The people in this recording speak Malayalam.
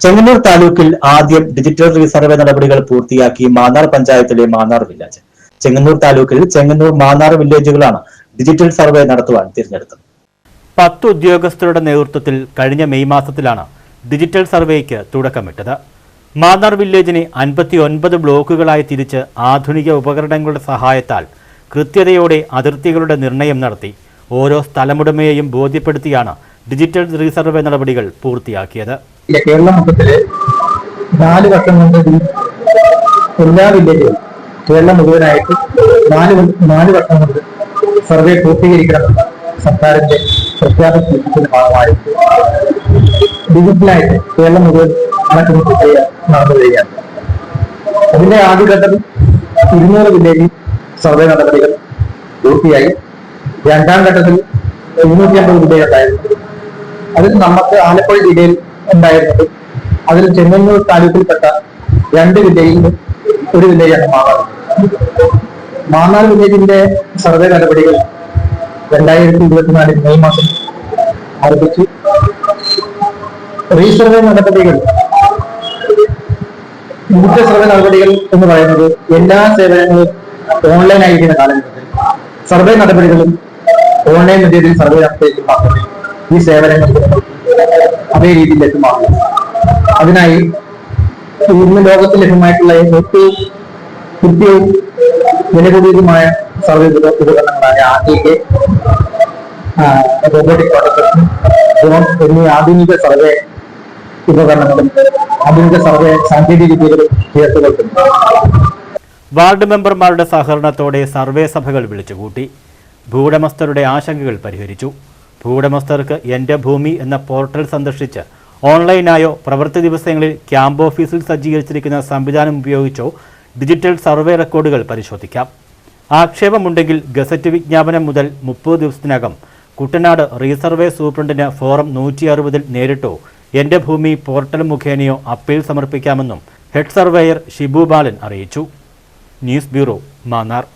ചെങ്ങന്നൂർ താലൂക്കിൽ ആദ്യം ഡിജിറ്റൽ റീസർവേ നടപടികൾ പൂർത്തിയാക്കി മാന്നാർ പഞ്ചായത്തിലെ മാന്നാർ വില്ലേജ് ചെങ്ങന്നൂർ താലൂക്കിൽ ചെങ്ങന്നൂർ മാന്നാർ വില്ലേജുകളാണ് ഡിജിറ്റൽ സർവേ നടത്തുവാൻ തിരഞ്ഞെടുത്തത്. പത്ത് ഉദ്യോഗസ്ഥരുടെ നേതൃത്വത്തിൽ കഴിഞ്ഞ മെയ് മാസത്തിലാണ് ഡിജിറ്റൽ സർവേക്ക് തുടക്കമിട്ടത്. മാന്നാർ വില്ലേജിനെ അൻപത്തി ഒൻപത് ബ്ലോക്കുകളായി തിരിച്ച് ആധുനിക ഉപകരണങ്ങളുടെ സഹായത്താൽ കൃത്യതയോടെ അതിർത്തികളുടെ നിർണയം നടത്തി ഓരോ സ്ഥലമുടമയെയും ബോധ്യപ്പെടുത്തിയാണ് ഡിജിറ്റൽ റീസർവേ നടപടികൾ പൂർത്തിയാക്കിയത്. കേരള മൊത്തത്തിൽ നാല് വർഷം കൊണ്ട് എല്ലാ വില്ലേജും കേരളം മുഴുവനായിട്ട് നാല് നാല് വർഷം കൊണ്ട് സർവേ പൂർത്തീകരിക്കണമെന്ന സർക്കാരിന്റെ പ്രഖ്യാപന തീരുമാനത്തിന്റെ ഭാഗമായി ഡിജിറ്റലായിട്ട് കേരളം മുഴുവൻ പ്രക്രിയ നടന്നു വരികയാണ്. അതിന്റെ ആദ്യഘട്ടം ഇരുന്നൂറ് വില്ലേജ് സർവേ നടപടികൾ പൂർത്തിയായി. രണ്ടാം ഘട്ടത്തിൽ ഇരുന്നൂറ്റി അമ്പത് വില്ലേജ് ഉണ്ടായിരുന്നു അതിൽ നമുക്ക് ആലപ്പുഴ ജില്ലയിൽ ഉണ്ടായിരുന്നത്. അതിൽ ചെങ്ങന്നൂർ താലൂക്കിൽപ്പെട്ട രണ്ട് വില്ലേജിൽ ഒരു വില്ലേജാണ് മാന്നാർ മാന്നാർ വില്ലേജിന്റെ സർവേ നടപടികൾ രണ്ടായിരത്തി ഇരുപത്തിനാല് മെയ് മാസം ആരംഭിച്ചു. റീസർവേ നടപടികൾ മുഖ്യ സർവേ നടപടികൾ എന്ന് പറയുന്നത് എല്ലാ സേവനങ്ങളും ഓൺലൈൻ ആയിരിക്കുന്ന കാലഘട്ടത്തിൽ സർവേ നടപടികളും ഓൺലൈൻ മെറ്റീരിയൽ സർവേ നടത്തിയെങ്കിൽ മാത്രമേ ഈ സേവനങ്ങൾ അതേ രീതിയിൽ ലഭ്യമാകും അതിനായി ഇന്ന് ലോകത്തിൽ ലഭ്യമായിട്ടുള്ള ഏറ്റവും കൃത്യവും വിലകൂടിയതുമായ സർവേ ഉപ- ഉപകരണങ്ങളായ ആദ്യത്തെ റോബോട്ടിക് ഡ്രോൺ എന്നീ ആധുനിക സർവേ ഉപകരണങ്ങളും ആധുനിക സർവേ സാങ്കേതിക വിദ്യകളും ചേർത്തുകൊണ്ടുണ്ട് വാർഡ് മെമ്പർമാരുടെ സഹകരണത്തോടെ സർവേ സഭകൾ വിളിച്ചുകൂട്ടി. ഭൂവുടമസ്ഥരുടെ ആശങ്കകൾ പരിഹരിച്ചു. ഭൂവുടമസ്ഥർക്ക് എന്റെ ഭൂമി എന്ന പോർട്ടൽ സന്ദർശിച്ച് ഓൺലൈനായോ പ്രവൃത്തി ദിവസങ്ങളിൽ ക്യാമ്പ് ഓഫീസിൽ സജ്ജീകരിച്ചിരിക്കുന്ന സംവിധാനം ഉപയോഗിച്ചോ ഡിജിറ്റൽ സർവേ റെക്കോർഡുകൾ പരിശോധിക്കാം. ആക്ഷേപമുണ്ടെങ്കിൽ ഗസറ്റ് വിജ്ഞാപനം മുതൽ മുപ്പത് ദിവസത്തിനകം കുട്ടനാട് റീസർവേ സൂപ്രണ്ടിന് ഫോറം നൂറ്റി അറുപതിൽ നേരിട്ടോ എന്റെ ഭൂമി പോർട്ടൽ മുഖേനയോ അപ്പീൽ സമർപ്പിക്കാമെന്നും ഹെഡ് സർവേയർ ഷിബു ബാലൻ അറിയിച്ചു. News bureau Mannar.